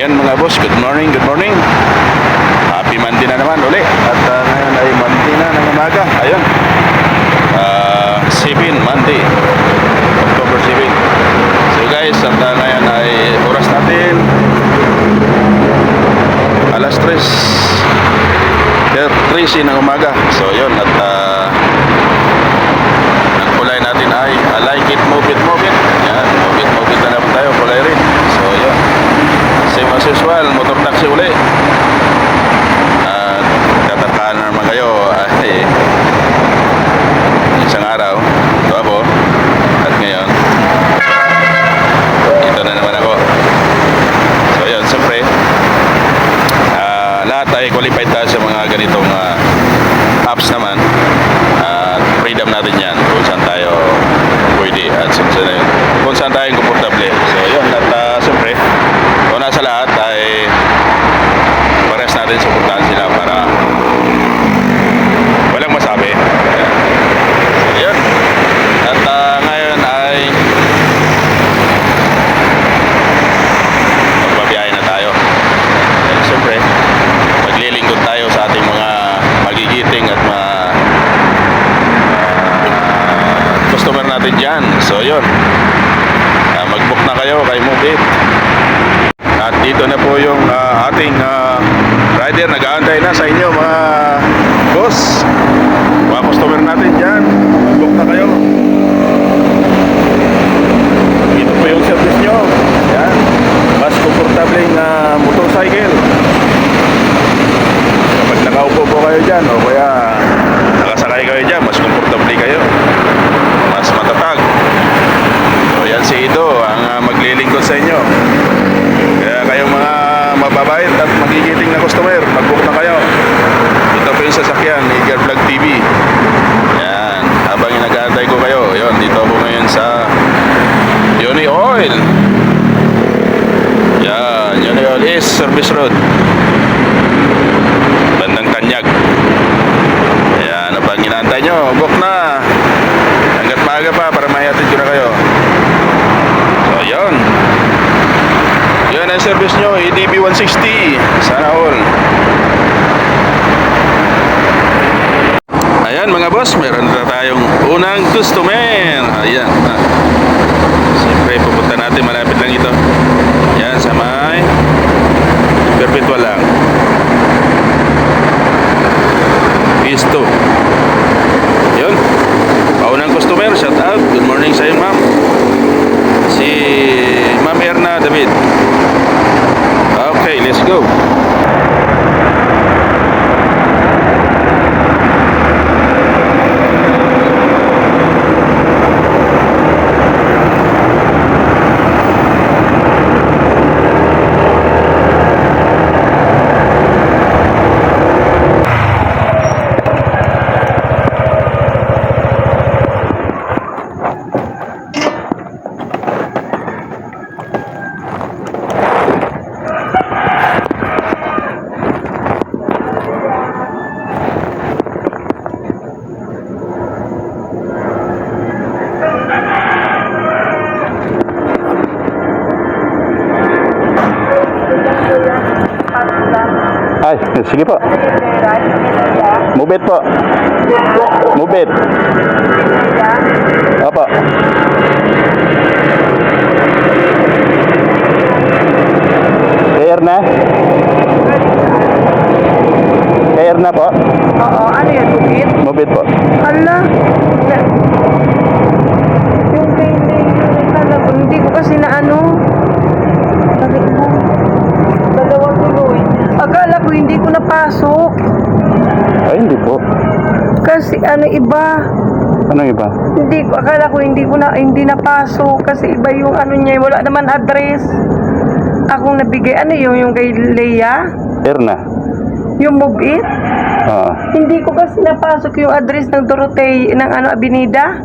Ayan mga boss, good morning, good morning. Happy Monday na naman uli. At ah, ngayon ay Monday na ng umaga. Ayun. Ah, 7 Monday. October 7. So guys, at ah, ngayon ay oras natin alas 3 13 ng umaga. So yun at ah, ang kulay natin ay I like it, move it, move it. Yan, move it, move it na naman tayo. Kulay rin. So yun. Same as usual, motor taxi uli. At tatatkaan na naman kayo ay isang araw. Ito ako. At ngayon, ito na naman ako. So yun, siyempre, ah, lahat ay qualified tayo sa mga ganitong ah, apps naman. At freedom natin yan kung saan tayo pwede at kung saan, kung saan tayo komportable. So yun, at uh, siyempre, una sa lahat ay pares natin suportahan sila para walang masabi. Ayan. So yun. At ah, ngayon ay magbabiyahe na tayo. At siyempre, maglilingkod tayo sa ating mga magigiting at mga ah, customer natin dyan. So, yun. Ah, mag-book na kayo kay Move. At dito na po yung ah, ating ah, rider. Nag-aantay na sa inyo mga boss. Mga customer natin dyan. Book na kayo. Ito po yung service nyo. Yan. Mas komportableng uh, motorcycle. Kapag nakaupo po kayo dyan o kaya nakasakay kayo dyan, mas komportable kayo. Mas matatag. So yan si Ido ang uh, maglilingkod sa inyo. Kaya kayong mga mababait at magigiting na customer, mag-book na kayo. Ito po yung sasakyan Eager Vlog TV. Yan. Habang inagaantay ko kayo, yun, dito ako ngayon sa Uni Oil. Yan, Uni Oil is Service Road. Bandang Kanyag. Ayan, ano bang inaantay nyo? Book na. Hanggat maaga pa para mahihatid ko na kayo. So, yun. Yan ang service nyo, EDB 160. Sana all. Ayan mga boss, meron na tayong unang customer. Ayan. Ah. Siyempre, pupunta natin malapit lang ito. Yan, sa may perpetual lang. Phase 2. Yun. Paunang customer, shout out. Good morning sa iyo, ma'am. Si Ma'am Erna David. Okay, let's go. Ay, sige po. Move it po. Move it. Opo. Clear na? Clear na po? Oo, ano yan, bukit? Move it po. Ala, na- yung kay Kala ko, hindi ko kasi na ano. Sabi ko, dalawa tuloy. Akala ko hindi ko napasok. Ay, hindi po. Kasi ano iba, Anong iba? hindi ko, akala ko hindi ko na, hindi napasok. Kasi iba yung ano niya, wala naman address. Akong nabigay, ano yung, yung kay Leia? Clear na. Yung move it? Oo. Hindi ko kasi napasok yung address ng Dorote, ng ano, Abinida.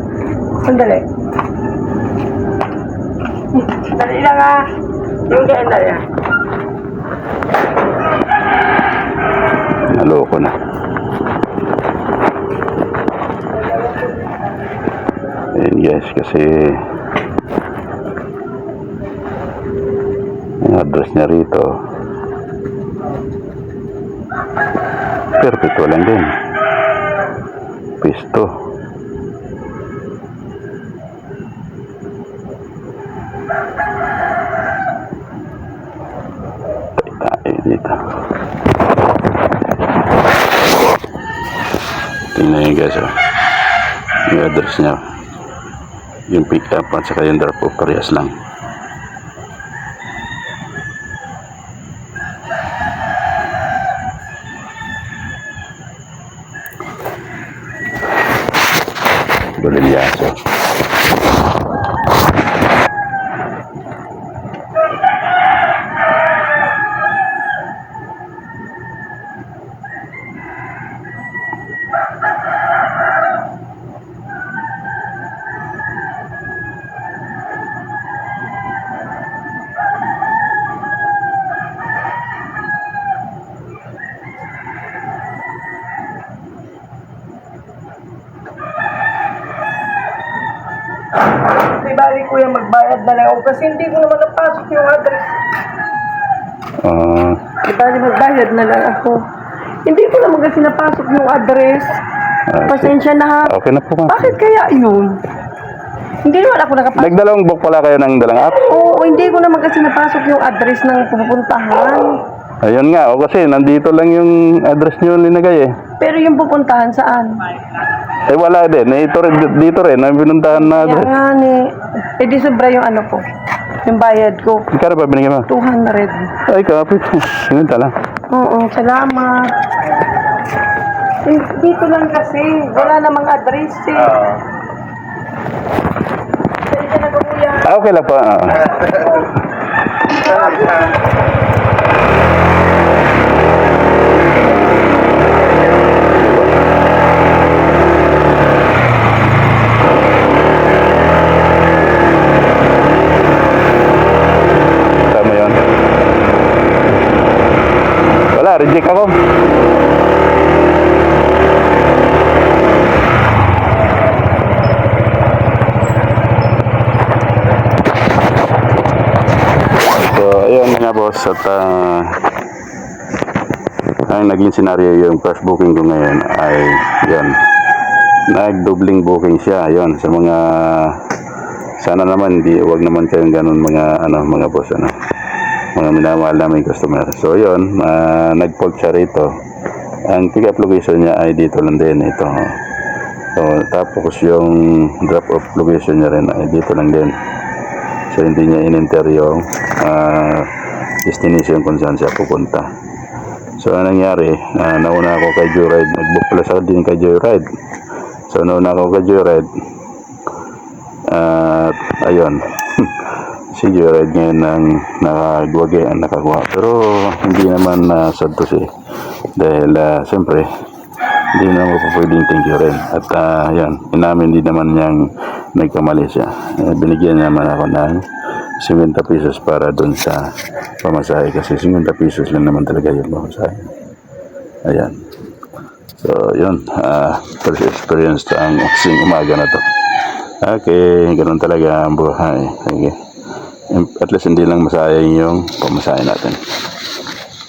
Sandali. Dali lang ah. Yung kaya dali ah. Naloko na. Guys, kasi Yung address niya rito. Perfect lang din. Pisto. Tayo dito. Tingnan nyo guys oh. Yung address niya. Yung pick up at saka yung drop off parehas lang. Bolilyaso. Di bali kuya magbayad na lang ako kasi hindi ko naman napasok yung address. Ah, Di bali magbayad na lang ako. Hindi ko naman kasi napasok yung address. ah, Pasensya na ha. okay na po ma'am. Bakit kaya yun? Hindi naman ako nakapasok. Nagdalawang book pala kayo ng dalang app? Oo, hindi ko naman kasi napasok yung address ng pupuntahan. Ayun nga, o kasi nandito lang yung address nyo linagay eh. Pero yung pupuntahan saan? Eh wala din, eh, ito rin, dito rin, ang pinuntahan na Kaya address. nga ni, eh di sobra yung ano ko. Yung bayad ko. Ikaw ba binigyan mo? 200. Ay, kapit. Sinunta lang. Oo, salamat. Eh, dito lang kasi. Wala namang address eh. Na ka kuya. Ah, okay lang po. ah. Tama yun. Wala, ako. So, ayun mga boss at ah, ang naging senaryo yung first booking ko ngayon ay yun nagdobling booking siya yun sa mga sana naman di wag naman kayong ganun mga ano mga boss ano mga minamahal namin customer so yun uh, nag-fault siya rito ang pick up location niya ay dito lang din ito so tapos yung drop off location niya rin ay dito lang din So hindi niya in-enter yung ah, destination kung saan siya pupunta. So anong nangyari, Ah, nauna ako kay Joyride, nag-book pala sa din kay Joyride. So nauna ako kay Joyride. At ayun, si Joyride ngayon ang nakagwagi ang nakakuha. Pero hindi naman na sad to si dahil ah, siyempre hindi naman ko pwedeng thank you rin. At ah, yan, inamin din naman niyang nagkamali siya. Eh, binigyan naman ako ng 50 pesos para doon sa pamasahe kasi 50 pesos lang naman talaga yung pamasahe. Ayan. So, yun. ah first experience ang umaga na to. Okay, ganun talaga ang buhay. Okay. At least hindi lang masayang yung pamasahe natin.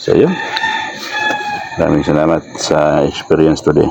So, yun. Maraming salamat sa experience today.